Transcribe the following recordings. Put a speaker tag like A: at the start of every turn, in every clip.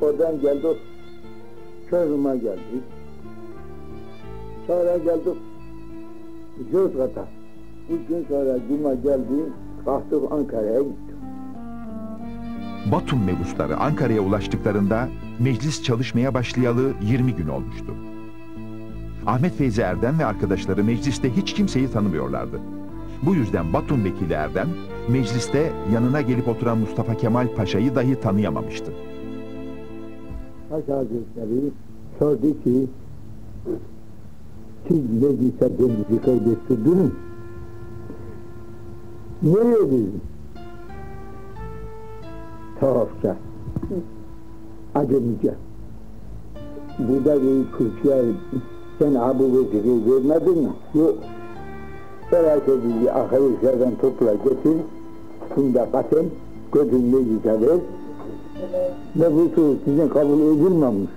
A: Oradan geldik. Çorum'a geldik. Sonra geldik Yozgat'a. Üç gün sonra Cuma geldi. Kalktık Ankara'ya gittik.
B: Batum mebusları Ankara'ya ulaştıklarında meclis çalışmaya başlayalı 20 gün olmuştu. Ahmet Feyzi Erdem ve arkadaşları mecliste hiç kimseyi tanımıyorlardı. Bu yüzden Batum Vekili Erdem, mecliste yanına gelip oturan Mustafa Kemal Paşa'yı dahi tanıyamamıştı.
A: Paşa Hazretleri sordu ki siz meclise denizi kaydettirdiniz. Nereye dedim? Tuhafça. Acemice. Burada bir kürsüye sen Abu Bekir'i vermedin mi? Yok. Herhalde bizi arkadaşlardan topla getir. Bunda katen götür meclise ver. Nüfusu sizin kabul edilmemiş.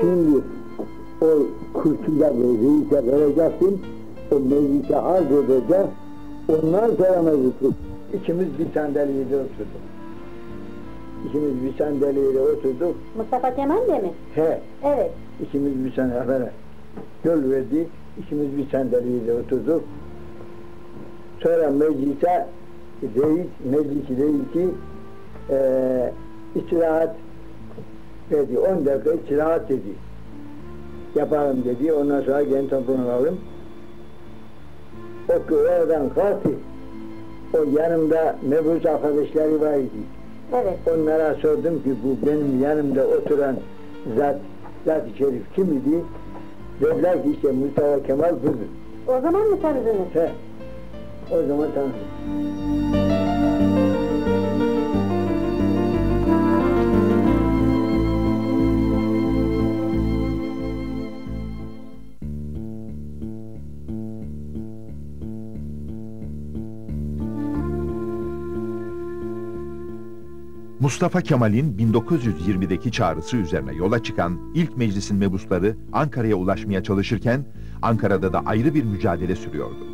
A: Şimdi o kürsüde reise vereceksin, o meclise arz edecek, ondan sonra meclisi. İkimiz bir sandalyede oturduk. İkimiz bir sandalyede oturduk.
C: Mustafa Kemal de mi?
A: He,
C: Evet.
A: ikimiz bir sandalyede yol verdi. İkimiz bir sandalyede oturduk. Sonra meclise reis, meclis reisi eee istirahat verdi. 10 dakika istirahat dedi. Yapalım dedi. Ondan sonra gene toplanalım. O oradan kalktı. O yanımda mebus arkadaşları var idi.
C: Evet.
A: Onlara sordum ki bu benim yanımda oturan zat, zat-ı şerif kim idi? Dediler ki işte Mustafa Kemal budur.
C: O zaman mı tanıdınız?
A: He. O zaman tanıdım.
B: Mustafa Kemal'in 1920'deki çağrısı üzerine yola çıkan ilk meclisin mebusları Ankara'ya ulaşmaya çalışırken Ankara'da da ayrı bir mücadele sürüyordu.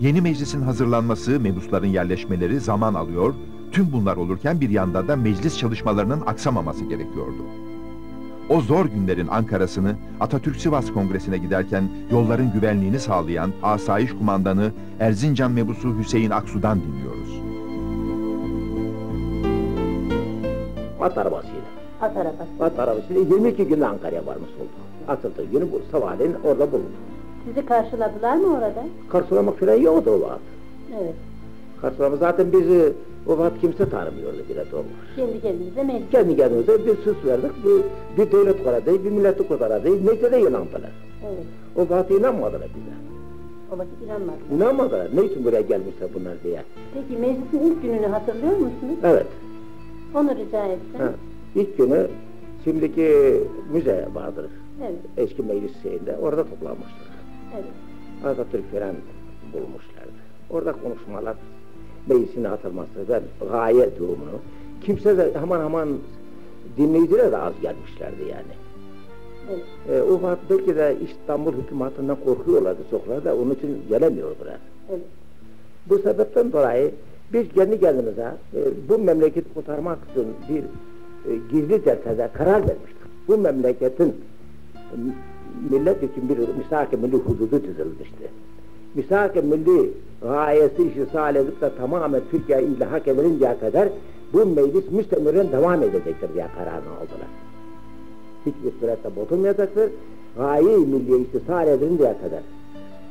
B: Yeni meclisin hazırlanması, mebusların yerleşmeleri zaman alıyor, tüm bunlar olurken bir yanda da meclis çalışmalarının aksamaması gerekiyordu. O zor günlerin Ankara'sını Atatürk Sivas Kongresi'ne giderken yolların güvenliğini sağlayan Asayiş Kumandanı Erzincan mebusu Hüseyin Aksu'dan dinliyoruz.
D: At arabasıyla.
C: At arabası.
D: At arabasıyla 22 gün Ankara'ya varmış olduk. Atıldığı günü bu sabahleyin orada bulunduk.
C: Sizi karşıladılar mı orada?
D: Karşılamak falan yoktu o vakit.
C: Evet.
D: Karşılama zaten bizi o vakit kimse tanımıyordu bile doğru.
C: Kendi kendinize meclis.
D: Kendi kendimize bir süs verdik, bir, bir devlet kurardı, bir milleti kurtardı, neyse de inandılar.
C: Evet.
D: O vakit inanmadılar bize.
C: O vakit inanmadım.
D: İnanmadılar, ne için buraya gelmişler bunlar diye.
C: Peki meclisin ilk gününü hatırlıyor musunuz?
D: Evet,
C: Onu rica etsem.
D: ha. ilk günü şimdiki müze vardır.
C: Evet.
D: Eski meclis şeyinde, orada toplanmıştık.
C: Evet.
D: Atatürk falan bulmuşlardı. Orada konuşmalar, meclisin atılması ve gaye durumunu. Kimse de hemen hemen dinleyiciler de az gelmişlerdi yani.
C: Evet.
D: E, o vakit belki de İstanbul hükümetinden korkuyorlardı çoklar da onun için gelemiyordular.
C: Evet.
D: Bu sebepten dolayı biz kendi kendimize e, bu memleketi kurtarmak için bir e, gizli celsede karar vermiştik. Bu memleketin e, millet için bir misak-ı milli hududu çizilmişti. Misak-ı milli gayesi işi edip de tamamen Türkiye ilhak edilinceye kadar bu meclis müstemiren devam edecektir diye kararını aldılar. Hiçbir surette bozulmayacaktır. Gaye-i milliye istisar edilinceye kadar.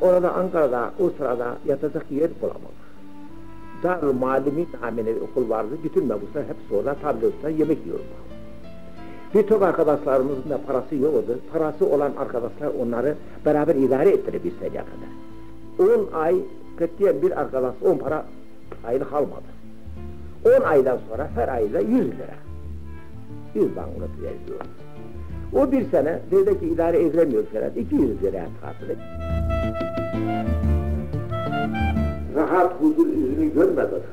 D: Orada Ankara'da o sırada yatacak yer bulamadık. Darül Malumi namine bir okul vardı. Bütün mebuslar hepsi orada tablosta yemek yiyordu. Birçok arkadaşlarımızın da parası yoktu. Parası olan arkadaşlar onları beraber idare ettirebilseydi kadar. 10 ay katiyen bir arkadaş 10 para aylık almadı. 10 aydan sonra her ayda 100 lira. 100 banknot veriyor. O bir sene dedi ki idare edilemiyor falan 200 liraya tatil Rahat huzur yüzünü görmedik.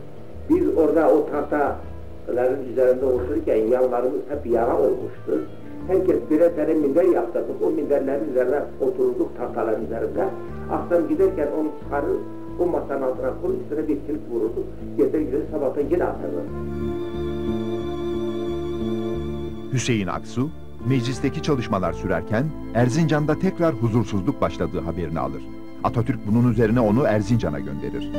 D: Biz orada o tahtaların üzerinde otururken yanlarımız hep yara olmuştu. Herkes birer tane minder yaptırdık. O minderlerin üzerine oturduk tahtaların üzerinde. Akşam giderken onu çıkarır, o masanın altına koyup üstüne bir kilit vururduk. Gece güzel sabahta yine atardık.
B: Hüseyin Aksu, meclisteki çalışmalar sürerken Erzincan'da tekrar huzursuzluk başladığı haberini alır. Atatürk bunun üzerine onu Erzincan'a gönderir.